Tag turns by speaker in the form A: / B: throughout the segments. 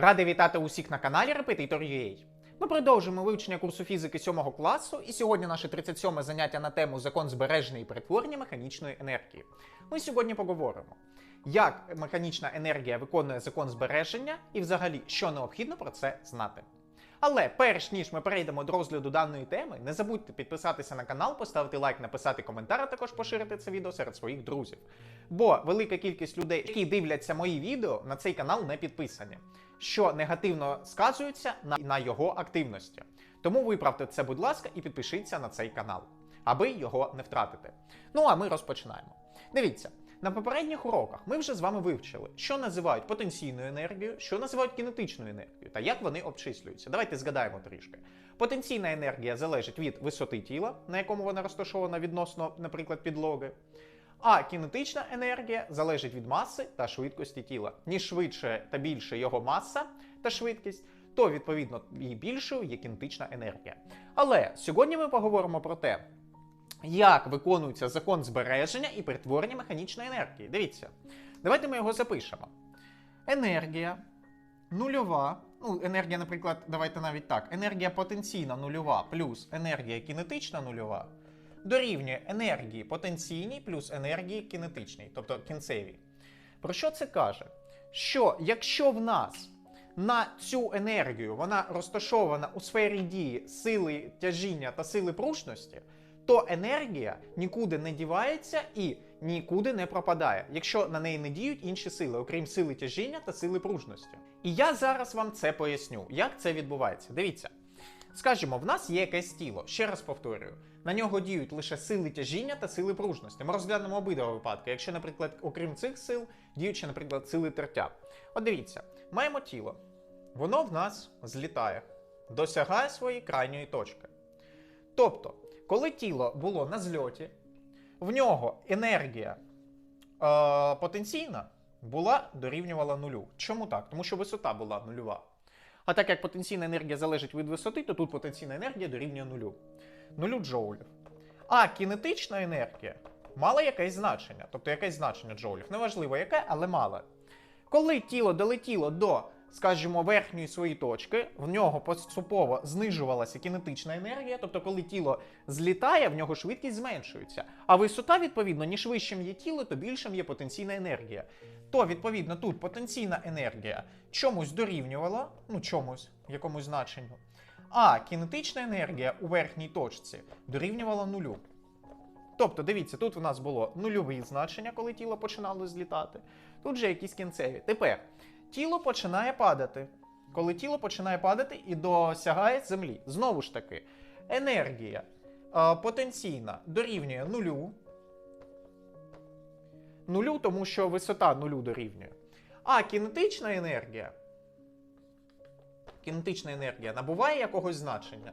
A: Радий вітати усіх на каналі Repetitor.ua. Ми продовжуємо вивчення курсу фізики 7 класу, і сьогодні наше 37 заняття на тему закон збереження і перетворення механічної енергії. Ми сьогодні поговоримо, як механічна енергія виконує закон збереження і взагалі що необхідно про це знати. Але перш ніж ми перейдемо до розгляду даної теми, не забудьте підписатися на канал, поставити лайк, написати коментар, а також поширити це відео серед своїх друзів. Бо велика кількість людей, які дивляться мої відео, на цей канал не підписані, що негативно сказується на, на його активності. Тому виправте це, будь ласка, і підпишіться на цей канал, аби його не втратити. Ну а ми розпочинаємо. Дивіться. На попередніх уроках ми вже з вами вивчили, що називають потенційною енергією, що називають кінетичною енергією та як вони обчислюються. Давайте згадаємо трішки. Потенційна енергія залежить від висоти тіла, на якому вона розташована відносно, наприклад, підлоги. А кінетична енергія залежить від маси та швидкості тіла. Ніж швидше та більше його маса та швидкість, то відповідно і більшою є кінетична енергія. Але сьогодні ми поговоримо про те, як виконується закон збереження і перетворення механічної енергії. Дивіться, давайте ми його запишемо. Енергія нульова. Ну, енергія, наприклад, давайте навіть так. Енергія потенційна нульова плюс енергія кінетична нульова дорівнює енергії потенційній плюс енергії кінетичній, тобто кінцевій. Про що це каже? Що якщо в нас на цю енергію вона розташована у сфері дії сили тяжіння та сили пружності, то енергія нікуди не дівається і нікуди не пропадає, якщо на неї не діють інші сили, окрім сили тяжіння та сили пружності. І я зараз вам це поясню, як це відбувається. Дивіться. Скажімо, в нас є якесь тіло, ще раз повторюю, на нього діють лише сили тяжіння та сили пружності. Ми розглянемо обидва випадки. Якщо, наприклад, окрім цих сил, ще, наприклад, сили тертя. От дивіться, маємо тіло, воно в нас злітає, досягає своєї крайньої точки. Тобто, коли тіло було на зльоті, в нього енергія е, потенційна була дорівнювала нулю. Чому так? Тому що висота була нульова. А так як потенційна енергія залежить від висоти, то тут потенційна енергія дорівнює нулю. Нулю джоулів. А кінетична енергія мала якесь значення, тобто якесь значення джоулів. Неважливо яке, але мала. Коли тіло долетіло до, скажімо, верхньої своєї точки, в нього поступово знижувалася кінетична енергія, тобто, коли тіло злітає, в нього швидкість зменшується. А висота, відповідно, ніж вищим є тіло, то більшим є потенційна енергія. То, відповідно, тут потенційна енергія чомусь дорівнювала, ну чомусь, якомусь значенню. А кінетична енергія у верхній точці дорівнювала нулю. Тобто, дивіться, тут у нас було нульові значення, коли тіло починало злітати. Тут же якісь кінцеві. Тепер тіло починає падати. Коли тіло починає падати і досягає землі. Знову ж таки, енергія е, потенційна дорівнює нулю. Нулю, тому що висота нулю дорівнює. А кінетична енергія. Кінетична енергія набуває якогось значення.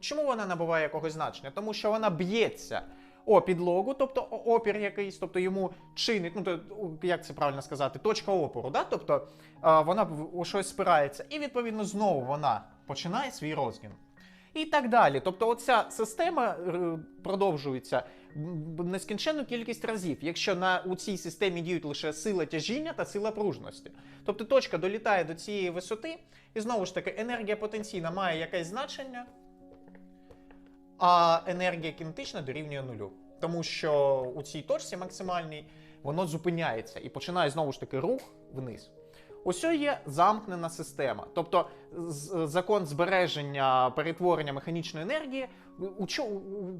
A: Чому вона набуває якогось значення? Тому що вона б'ється о підлогу, тобто опір якийсь, тобто йому чинить, ну то як це правильно сказати, точка опору, да? тобто вона у щось спирається, і відповідно знову вона починає свій розгін. І так далі. Тобто, оця система е, продовжується нескінченну кількість разів, якщо на у цій системі діють лише сила тяжіння та сила пружності. Тобто точка долітає до цієї висоти, і знову ж таки, енергія потенційна має якесь значення, а енергія кінетична дорівнює нулю. Тому що у цій точці максимальній воно зупиняється і починає знову ж таки рух вниз. Ось є замкнена система. Тобто закон збереження перетворення механічної енергії, у чо,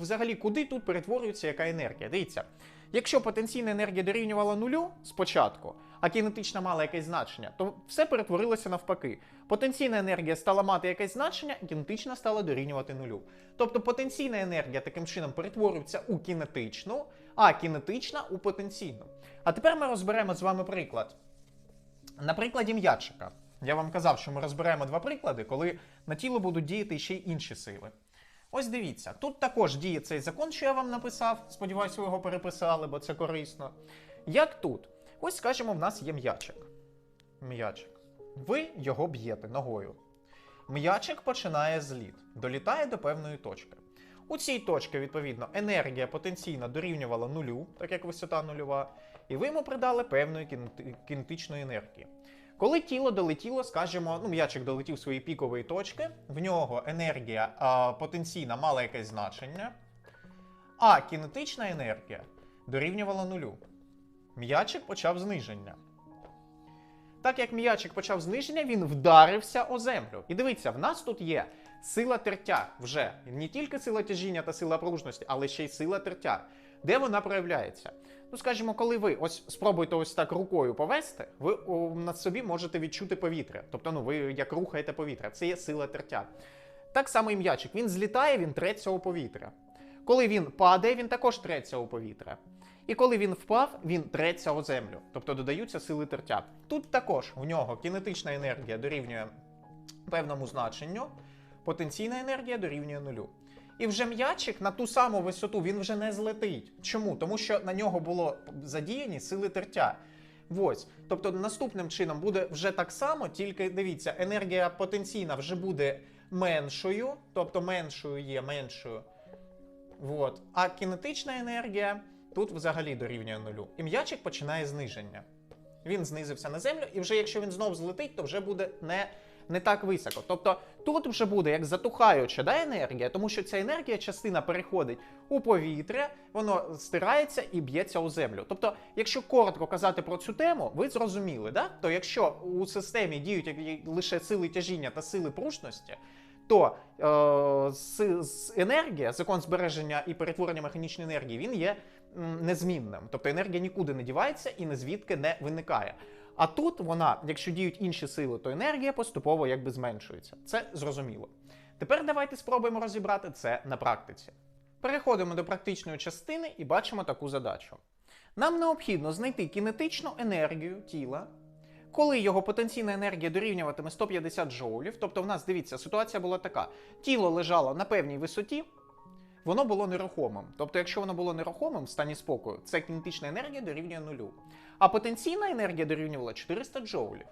A: взагалі куди тут перетворюється яка енергія? Дивіться, якщо потенційна енергія дорівнювала нулю спочатку, а кінетична мала якесь значення, то все перетворилося навпаки. Потенційна енергія стала мати якесь значення, кінетична стала дорівнювати нулю. Тобто потенційна енергія таким чином перетворюється у кінетичну, а кінетична у потенційну. А тепер ми розберемо з вами приклад. На прикладі м'ячика. Я вам казав, що ми розберемо два приклади, коли на тіло будуть діяти ще й інші сили. Ось дивіться, тут також діє цей закон, що я вам написав. Сподіваюся, ви його переписали, бо це корисно. Як тут? Ось, скажімо, в нас є м'ячик. М'ячик. Ви його б'єте ногою. М'ячик починає зліт, долітає до певної точки. У цій точці, відповідно, енергія потенційна дорівнювала нулю, так як висота нульова, і ви йому придали певної кінетичної енергії. Коли тіло долетіло, скажімо, ну, м'ячик долетів своєї пікової точки, в нього енергія а, потенційна мала якесь значення, а кінетична енергія дорівнювала нулю. М'ячик почав зниження. Так як м'ячик почав зниження, він вдарився о землю. І дивіться, в нас тут є сила тертя вже не тільки сила тяжіння та сила пружності, але ще й сила тертя. Де вона проявляється? Ну, скажімо, коли ви ось спробуєте ось так рукою повести, ви о, на собі можете відчути повітря. Тобто, ну ви як рухаєте повітря, це є сила тертя. Так само і м'ячик. Він злітає, він треться у повітря. Коли він падає, він також треться у повітря. І коли він впав, він треться у землю. Тобто додаються сили тертя. Тут також в нього кінетична енергія дорівнює певному значенню, потенційна енергія дорівнює нулю. І вже м'ячик на ту саму висоту він вже не злетить. Чому? Тому що на нього було задіяні сили тертя. Ось. Тобто наступним чином буде вже так само, тільки дивіться, енергія потенційна вже буде меншою, тобто меншою є меншою. От. А кінетична енергія тут взагалі дорівнює нулю. І м'ячик починає зниження. Він знизився на землю, і вже якщо він знов злетить, то вже буде не, не так високо. Тобто тут вже буде як затухаюча да, енергія, тому що ця енергія частина переходить у повітря, воно стирається і б'ється у землю. Тобто, якщо коротко казати про цю тему, ви зрозуміли, да? то якщо у системі діють лише сили тяжіння та сили пружності, то е, с, с- енергія, закон збереження і перетворення механічної енергії, він є незмінним. Тобто енергія нікуди не дівається і не звідки не виникає. А тут вона, якщо діють інші сили, то енергія поступово якби зменшується. Це зрозуміло. Тепер давайте спробуємо розібрати це на практиці. Переходимо до практичної частини і бачимо таку задачу. Нам необхідно знайти кінетичну енергію тіла, коли його потенційна енергія дорівнюватиме 150 джоулів. Тобто, в нас дивіться, ситуація була така: тіло лежало на певній висоті, воно було нерухомим. Тобто, якщо воно було нерухомим в стані спокою, це кінетична енергія дорівнює нулю. А потенційна енергія дорівнювала 400 джоулів.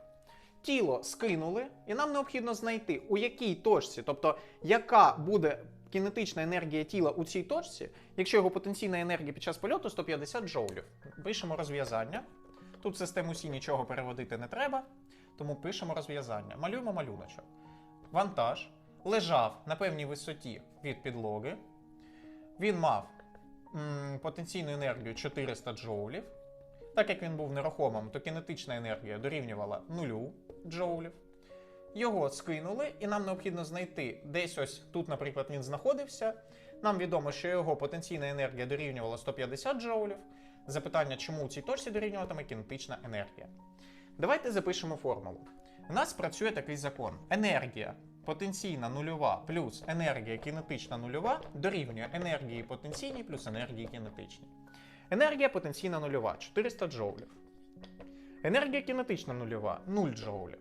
A: Тіло скинули, і нам необхідно знайти, у якій точці, тобто яка буде кінетична енергія тіла у цій точці, якщо його потенційна енергія під час польоту 150 джоулів. Пишемо розв'язання. Тут систему Сі нічого переводити не треба, тому пишемо розв'язання. Малюємо малюночок. Вантаж лежав на певній висоті від підлоги. Він мав м, потенційну енергію 400 джоулів. Так як він був нерухомим, то кінетична енергія дорівнювала 0 джоулів. Його скинули, і нам необхідно знайти десь ось тут, наприклад, він знаходився. Нам відомо, що його потенційна енергія дорівнювала 150 джоулів. Запитання, чому у цій точці дорівнюватиме кінетична енергія. Давайте запишемо формулу. У нас працює такий закон: енергія потенційна нульова плюс енергія кінетична нульова дорівнює енергії потенційній плюс енергії кінетичній. Енергія потенційна нульова 400 джоулів. Енергія кінетична нульова 0 джоулів.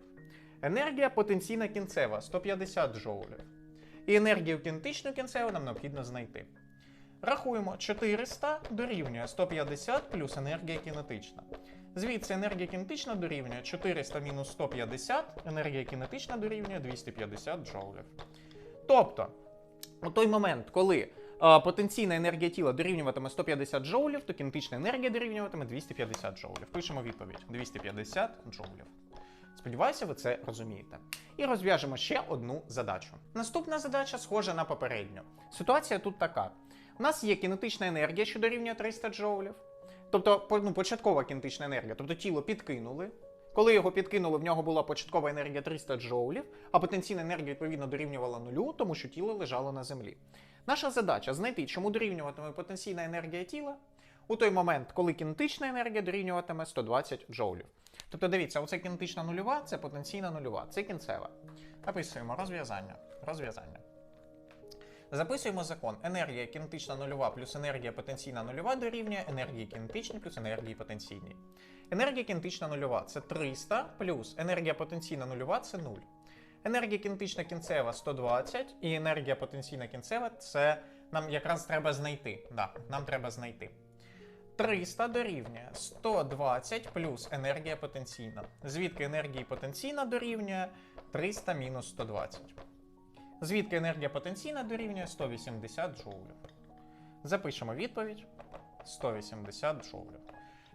A: Енергія потенційна кінцева 150 джоулів. І енергію кінетичну кінцеву нам необхідно знайти. Рахуємо 400 дорівнює 150 плюс енергія кінетична. Звідси енергія кінетична дорівнює 400 мінус 150, енергія кінетична дорівнює 250 джоулів. Тобто, у той момент, коли е, потенційна енергія тіла дорівнюватиме 150 джоулів, то кінетична енергія дорівнюватиме 250 джоулів. Пишемо відповідь: 250 джоулів. Сподіваюся, ви це розумієте. І розв'яжемо ще одну задачу. Наступна задача схожа на попередню. Ситуація тут така: у нас є кінетична енергія, що дорівнює 300 джоулів. Тобто, ну, початкова кінетична енергія, тобто тіло підкинули. Коли його підкинули, в нього була початкова енергія 300 джоулів, а потенційна енергія відповідно дорівнювала нулю, тому що тіло лежало на землі. Наша задача знайти, чому дорівнюватиме потенційна енергія тіла у той момент, коли кінетична енергія дорівнюватиме 120 джоулів. Тобто, дивіться, оце кінетична нульова, це потенційна нульова, це кінцева. Написуємо розв'язання. Розв'язання. Записуємо закон. Енергія кінетична нульова плюс енергія потенційна нульова дорівнює енергії кінетичній плюс енергії потенційній. Енергія кінетична нульова це 300 плюс енергія потенційна нульова це 0. Енергія кінетична кінцева 120, і енергія потенційна кінцева це нам якраз треба знайти. Да, нам треба знайти. 300 дорівнює 120 плюс енергія потенційна. Звідки енергія потенційна дорівнює 300 мінус 120. Звідки енергія потенційна дорівнює 180 джоулів. Запишемо відповідь 180 джоулів.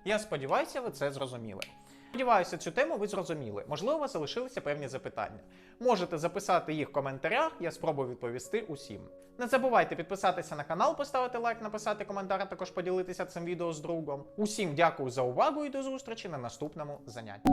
A: Я сподіваюся, ви це зрозуміли. Сподіваюся, цю тему ви зрозуміли. Можливо, у вас залишилися певні запитання. Можете записати їх в коментарях, я спробую відповісти усім. Не забувайте підписатися на канал, поставити лайк, написати коментар, а також поділитися цим відео з другом. Усім дякую за увагу і до зустрічі на наступному занятті.